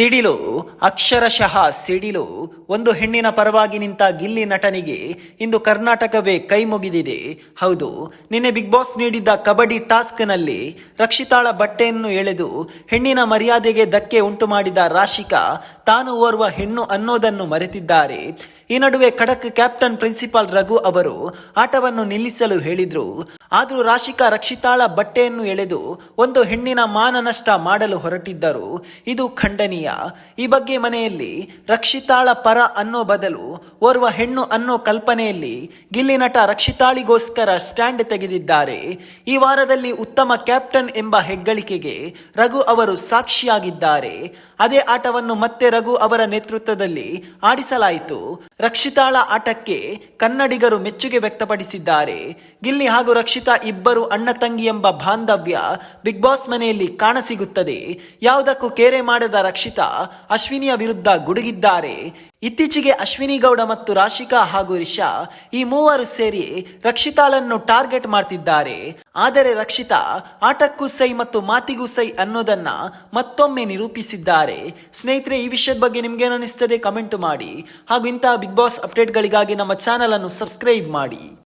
ಸಿಡಿಲು, ಅಕ್ಷರಶಃ ಸಿಡಿಲು, ಒಂದು ಹೆಣ್ಣಿನ ಪರವಾಗಿ ನಿಂತ ಗಿಲ್ಲಿ ನಟನಿಗೆ ಇಂದು ಕರ್ನಾಟಕವೇ ಕೈ ಮುಗಿದಿದೆ. ಹೌದು, ನಿನ್ನೆ ಬಿಗ್ ಬಾಸ್ ನೀಡಿದ್ದ ಕಬಡ್ಡಿ ಟಾಸ್ಕ್ನಲ್ಲಿ ರಕ್ಷಿತಾಳ ಬಟ್ಟೆಯನ್ನು ಎಳೆದು ಹೆಣ್ಣಿನ ಮರ್ಯಾದೆಗೆ ಧಕ್ಕೆ ಉಂಟು ಮಾಡಿದ ರಾಶಿಕಾ ತಾನು ಓರ್ವ ಹೆಣ್ಣು ಅನ್ನೋದನ್ನು ಮರೆತಿದ್ದಾರೆ. ಈ ನಡುವೆ ಖಡಕ್ ಕ್ಯಾಪ್ಟನ್ ಪ್ರಿನ್ಸಿಪಾಲ್ ರಘು ಅವರು ಆಟವನ್ನು ನಿಲ್ಲಿಸಲು ಹೇಳಿದ್ರು. ಆದರೂ ರಾಶಿಕಾ ರಕ್ಷಿತಾಳ ಬಟ್ಟೆಯನ್ನು ಎಳೆದು ಒಂದು ಹೆಣ್ಣಿನ ಮಾನನಷ್ಟ ಮಾಡಲು ಹೊರಟಿದ್ದರು. ಇದು ಖಂಡನೀಯ. ಈ ಬಗ್ಗೆ ಮನೆಯಲ್ಲಿ ರಕ್ಷಿತಾಳ ಪರ ಅನ್ನೋ ಬದಲು ಓರ್ವ ಹೆಣ್ಣು ಅನ್ನೋ ಕಲ್ಪನೆಯಲ್ಲಿ ಗಿಲ್ಲಿ ನಟ ರಕ್ಷಿತಾಳಿಗೋಸ್ಕರ ಸ್ಟ್ಯಾಂಡ್ ತೆಗೆದಿದ್ದಾರೆ. ಈ ವಾರದಲ್ಲಿ ಉತ್ತಮ ಕ್ಯಾಪ್ಟನ್ ಎಂಬ ಹೆಗ್ಗಳಿಕೆಗೆ ರಘು ಅವರು ಸಾಕ್ಷಿಯಾಗಿದ್ದಾರೆ. ಅದೇ ಆಟವನ್ನು ಮತ್ತೆ ರಘು ಅವರ ನೇತೃತ್ವದಲ್ಲಿ ಆಡಿಸಲಾಯಿತು. ರಕ್ಷಿತಾಳ ಆಟಕ್ಕೆ ಕನ್ನಡಿಗರು ಮೆಚ್ಚುಗೆ ವ್ಯಕ್ತಪಡಿಸಿದ್ದಾರೆ. ಗಿಲ್ಲಿ ಹಾಗೂ ರಕ್ಷಿತಾ ಇಬ್ಬರು ಅಣ್ಣ ತಂಗಿ ಎಂಬ ಬಾಂಧವ್ಯ ಬಿಗ್ ಬಾಸ್ ಮನೆಯಲ್ಲಿ ಕಾಣಸಿಗುತ್ತದೆ ಯಾವುದಕ್ಕೂ ಕೇರೆ ಮಾಡದ ರಕ್ಷಿತಾ, ಅಶ್ವಿನಿಯ ವಿರುದ್ಧ ಗುಡುಗಿದ್ದಾರೆ. ಇತ್ತೀಚೆಗೆ ಅಶ್ವಿನಿ ಗೌಡ ಮತ್ತು ರಾಶಿಕಾ ಹಾಗೂ ರಿಷಾ ಈ ಮೂವರು ಸೇರಿ ರಕ್ಷಿತಾಳನ್ನು ಟಾರ್ಗೆಟ್ ಮಾಡ್ತಿದ್ದಾರೆ. ಆದರೆ ರಕ್ಷಿತಾ, ಆಟಕ್ಕೂ ಸೈ ಮತ್ತು ಮಾತಿಗೂ ಸೈ ಅನ್ನೋದನ್ನ ಮತ್ತೊಮ್ಮೆ ನಿರೂಪಿಸಿದ್ದಾರೆ. ಸ್ನೇಹಿತರೆ, ಈ ವಿಷಯದ ಬಗ್ಗೆ ನಿಮ್ಗೇನು ಕಮೆಂಟ್ ಮಾಡಿ. ಹಾಗೂ ಇಂತಹ ಬಿಗ್ ಬಾಸ್ ಅಪ್ಡೇಟ್ಗಳಿಗಾಗಿ ನಮ್ಮ ಚಾನಲ್ ಅನ್ನು ಸಬ್ಸ್ಕ್ರೈಬ್ ಮಾಡಿ.